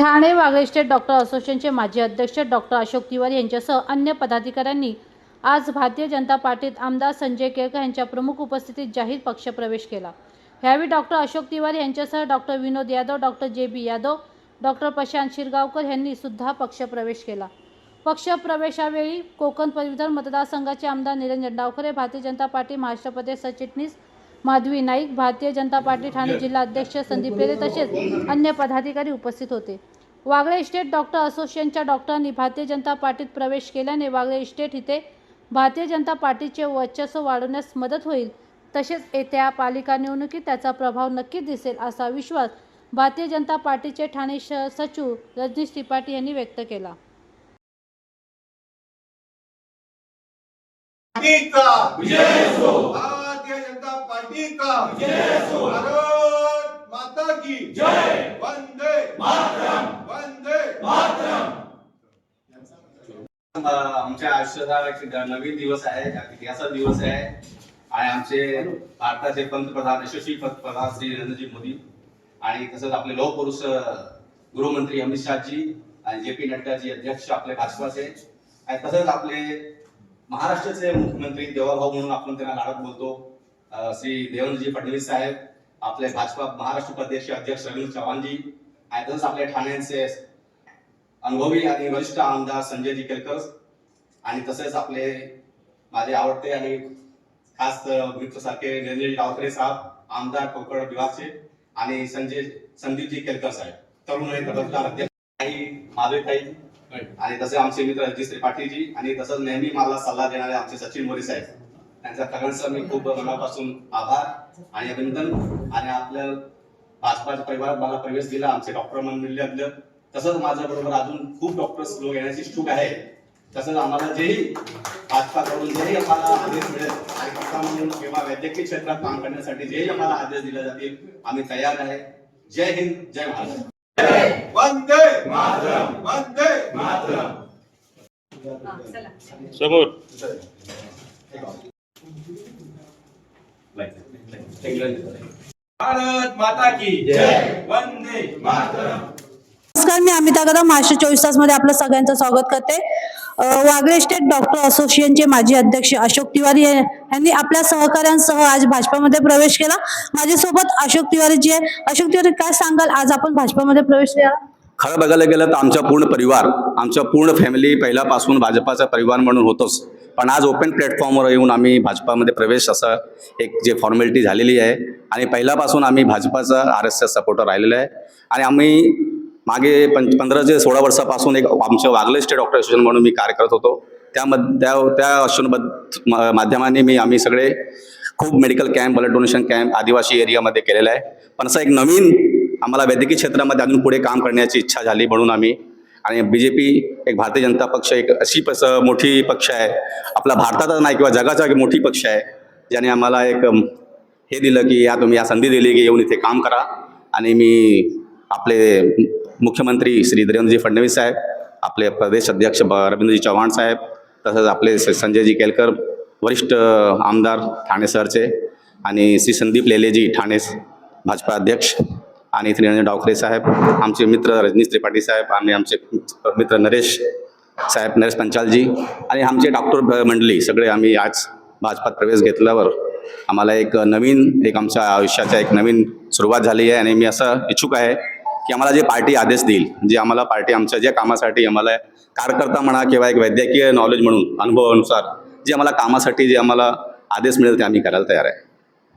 Thane वागळेस्टेट doctor असोसिएशनचे माजी अध्यक्ष डॉक्टर अशोक तिवारी यांच्यासह अन्य पदाधिकाऱ्यांनी आज भारतीय जनता पार्टीत आमदार संजय केळकर यांच्या प्रमुख उपस्थितीत जाहीर पक्षप्रवेश केला. ह्यावेळी डॉक्टर अशोक तिवारी यांच्यासह doctor Vinod Yadav doctor J B Yadav doctor Prashant Shirgaonkar यांनी सुद्धा पक्षप्रवेश केला. पक्षप्रवेशावेळी कोकण पदवीधर मतदारसंघाचे आमदार निरंजन जंडावखरे भारतीय जनता पार्टी महाराष्ट्र प्रदेश सरचिटणीस माधवी नाईक भारतीय जनता पार्टी ठाणे जिल्हा अध्यक्ष संदीप पेरे तसेच अन्य पदाधिकारी उपस्थित होते. वागळे इस्टेट डॉक्टर असोसिएशनच्या डॉक्टरांनी भारतीय जनता पार्टीत प्रवेश केल्याने वागळे इस्टेट इथे भारतीय जनता पार्टीचे वर्चस्व वाढवण्यास मदत होईल. तसेच येत्या पालिका निवडणुकीत त्याचा प्रभाव नक्की दिसेल असा विश्वास भारतीय जनता पार्टीचे ठाणे शहर सचिव रजनीश त्रिपाठी यांनी व्यक्त केला. विजय पार्टी का विजय असो भारत माता की जय. वंदे मातरम. वंदे. मातरम. आमच्या आयुष्याचा एक नवीन दिवस आहे. एक इतिहासाचा दिवस आहे. आणि आमचे भारताचे पंतप्रधान यशस्वी पंतप्रधान श्री नरेंद्रजी मोदी आणि तसंच आपले लोह पुरुष अ, गृहमंत्री अमित शहाजी आणि जे पी नड्डाजी अध्यक्ष आपले भाजपाचे. आणि तसंच आपले महाराष्ट्राचे मुख्यमंत्री देवाभाऊ म्हणून आपण त्यांना लाडत बोलतो. श्री देवेंद्रजी फडणवीस साहेब आपले भाजपा महाराष्ट्र प्रदेश अध्यक्ष रवींद्र चव्हाणजी आणि तसंच आपले ठाण्याचे अनुभवी आणि वरिष्ठ आमदार संजयजी केळकर आणि तसेच आपले माझे आवडते आणि खास मित्र सारखे निरंजन डावकरे साहेब आमदार कोकण विभागचे आणि संजय संदीपजी केळकर साहेब तरुण तडफदार अध्यक्ष आणि तसे आमचे मित्र रजनीश त्रिपाठीजी आणि तसंच नेहमी मला सल्ला देणारे आमचे सचिन मोरे साहेब. त्यांचा सगळ्यांचा मी खूप मनापासून आभार आणि अभिनंदन. आणि आपल्या भाजपाच्या परिवारात मला प्रवेश दिला आमचे डॉक्टर मंडळातलं तसंच माझ्या बरोबर अजून खूप डॉक्टर्स लोक येण्याची इच्छुक आहे तसंच आम्हाला जेही भाजपाकडून जेही आम्हाला आदेश मिळेल कार्यकर्ता म्हणून किंवा वैद्यकीय क्षेत्रात काम करण्यासाठी जेही आम्हाला आदेश दिले जातील आम्ही तयार आहे. जय हिंद जय महाराष्ट्र. वंदे मातरम वंदे मातरम. समोर. भारत माता की जय। वंदे मातरम। नमस्कार मी अमिता कदम. महाराष्ट्र चोवीस तासमध्ये आपलं सगळ्यांचं स्वागत करते. वागळे स्टेट डॉक्टर असोसिएशनचे माजी अध्यक्ष अशोक तिवारी हे- यांनी आपल्या सहकाऱ्यांसह आज भाजपामध्ये प्रवेश केला. माझ्यासोबत अशोक तिवारी जी आहे. अशोक तिवारी काय सांगाल? आज आपण भाजपामध्ये प्रवेश केला. खरं बघायला गेलं तर आमचा पूर्ण परिवार आमच्या पूर्ण फॅमिली पहिल्यापासून भाजपाचा परिवार म्हणून होतोच. पण आज ओपन प्लॅटफॉर्मवर येऊन आम्ही भाजपामध्ये प्रवेश असं एक जे फॉर्मॅलिटी झालेली आहे. आणि पहिल्यापासून आम्ही भाजपाचा आर एस एस सपोर्टर राहिलेला आहे. आणि आम्ही मागे पंच पंधरा ते सोळा वर्षापासून एक आमच्या वागले स्टेट डॉक्टर असोसिएशन म्हणून मी कार्य करत होतो. त्यामध्ये त्या त्या असोसिएशन माध्यमाने मी आम्ही सगळे खूप medical camp blood donation camp आदिवासी एरियामध्ये केलेला आहे. पण असं एक नवीन आम्हाला वैद्यकीय क्षेत्रामध्ये अजून पुढे काम करण्याची इच्छा झाली म्हणून आम्ही आणि बी जे पी एक भारतीय जनता पक्ष एक अशी पस मोठी पक्ष आहे. आपला भारताचा नाही किंवा जगाचा एक मोठी पक्ष आहे. ज्याने आम्हाला एक हे दिलं की या तुम्ही या संधी दिली की येऊन इथे काम करा. आणि मी आपले मुख्यमंत्री श्री देवेंद्रजी फडणवीस साहेब आपले प्रदेश अध्यक्ष रवींद्रजी चव्हाण साहेब तसंच आपले संजयजी केलकर वरिष्ठ आमदार ठाणे सरचे आणि श्री संदीप लेलेजी ठाणे भाजपा अध्यक्ष आणि श्री निरंजन डावखरे साहेब आमचे मित्र रजनीश त्रिपाठी साहेब आणि आमचे मित्र नरेश साहेब नरेश पंचालजी आणि आमचे डॉक्टर मंडळी सगळे आम्ही आज भाजपात प्रवेश घेतल्यावर आम्हाला एक नवीन एक आमच्या आयुष्याचा एक नवीन सुरुवात झाली आहे आणि मी असं इच्छुक आहे की आम्हाला जे पार्टी आदेश देईल जे आम्हाला पार्टी आमच्या ज्या कामासाठी आम्हाला कार्यकर्ता म्हणा किंवा एक वैद्यकीय नॉलेज म्हणून अनुभवानुसार जे आम्हाला कामासाठी जे आम्हाला आदेश मिळेल ते आम्ही करायला तयार आहे.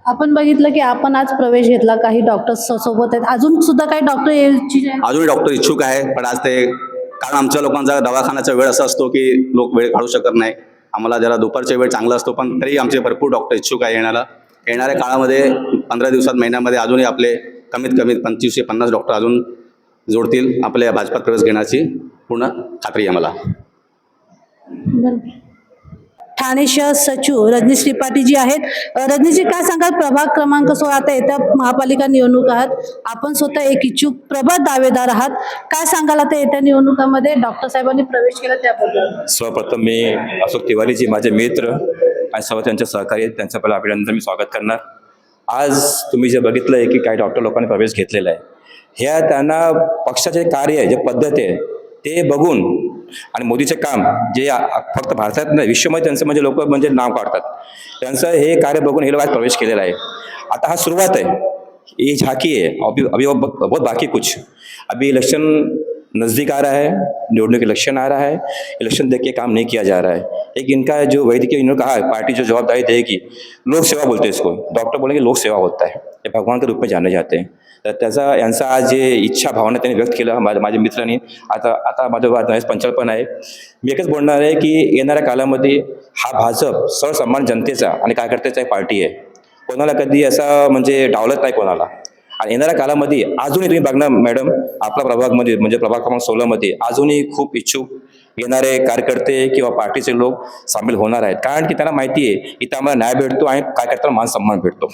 आपण बघितलं की आपण आज प्रवेश घेतला काही डॉक्टर्स सोबत आहेत. अजून सुद्धा काही डॉक्टर अजूनही डॉक्टर इच्छुक आहे पण आज ते कारण आमच्या लोकांचा दवाखान्याचा वेळ असा असतो की लोक वेळ काढू शकत नाही. आम्हाला जरा दुपारचा वेळ चांगला असतो पण तरी आमचे भरपूर डॉक्टर इच्छुक आहे येण्याला. येणाऱ्या काळामध्ये पंधरा दिवसात महिन्यामध्ये अजूनही आपले कमीत कमी पंचवीस ते पन्नास डॉक्टर अजून जोडतील आपल्या भाजपात प्रवेश घेण्याची पूर्ण खात्री आहे मला ठाणे शहर सचिव रजनीश त्रिपाठी जी आहेत. अ, रजनीशजी काय सांगाल? प्रभाग क्रमांक सोळा आता येत्या महापालिका निवडणूक आहात. आपण स्वतः एक इच्छुक प्रबळ दावेदार आहात. काय सांगाल आता येत्या निवडणुकामध्ये? डॉक्टर साहेबांनी प्रवेश केला त्याबद्दल. सर्वप्रथम मी अशोक तिवारीजी माझे मित्र आणि सर्व त्यांचे सहकारी त्यांचं पहिलं अभिनंदन मी स्वागत करणार. आज तुम्ही जे बघितलं आहे की काही डॉक्टर लोकांनी प्रवेश घेतलेला आहे. ह्या त्यांना पक्षाचे कार्य जे पद्धती आहे ते बघून आणि मोदीचे काम जे फक्त भारतात नाही विश्वमध्ये त्यांचं म्हणजे लोक म्हणजे नाव काढतात. त्यांचं हे कार्य बघून हे लोक आज प्रवेश केलेला आहे. आता हा सुरुवात है ये झांकी है अभी अभी बहुत बाकी कुछ. अभी इलेक्शन नज़दीक आ रहा है. निवडणूक इलेक्शन आ रहा है. इलेक्शन देख के काम नहीं किया जा रहा है. एक इनका जो वैद्यकीय इन्होंने कहा, पार्टी जो जवाबदारी देगी लोक सेवा बोलते हैं इसको। डॉक्टर बोलेंगे लोक सेवा होता है। ये भगवान के रूप में जाने जाते हैं। तर त्याचा यांचा आज जे इच्छा भावना त्यांनी व्यक्त केलं माझ्या माझ्या मित्रांनी. आता आता माझं नरेश पंचाल पण आहे. मी एकच बोलणार आहे की येणाऱ्या कालामध्ये हा भाजप सर्वसामान्य जनतेचा आणि कार्यकर्त्याचा एक पार्टी आहे. कोणाला कधी असा म्हणजे डावलत नाही कोणाला. आणि येणाऱ्या कालामध्ये अजूनही तुम्ही बघणार मॅडम आपला प्रभागमध्ये म्हणजे प्रभाग क्रमांक सोळामध्ये अजूनही खूप इच्छुक येणारे कार्यकर्ते किंवा पार्टीचे लोक सामील होणार आहेत. कारण की त्यांना माहिती आहे इथं आम्हाला न्याय भेटतो आणि कार्यकर्त्यांना मान सन्मान भेटतो.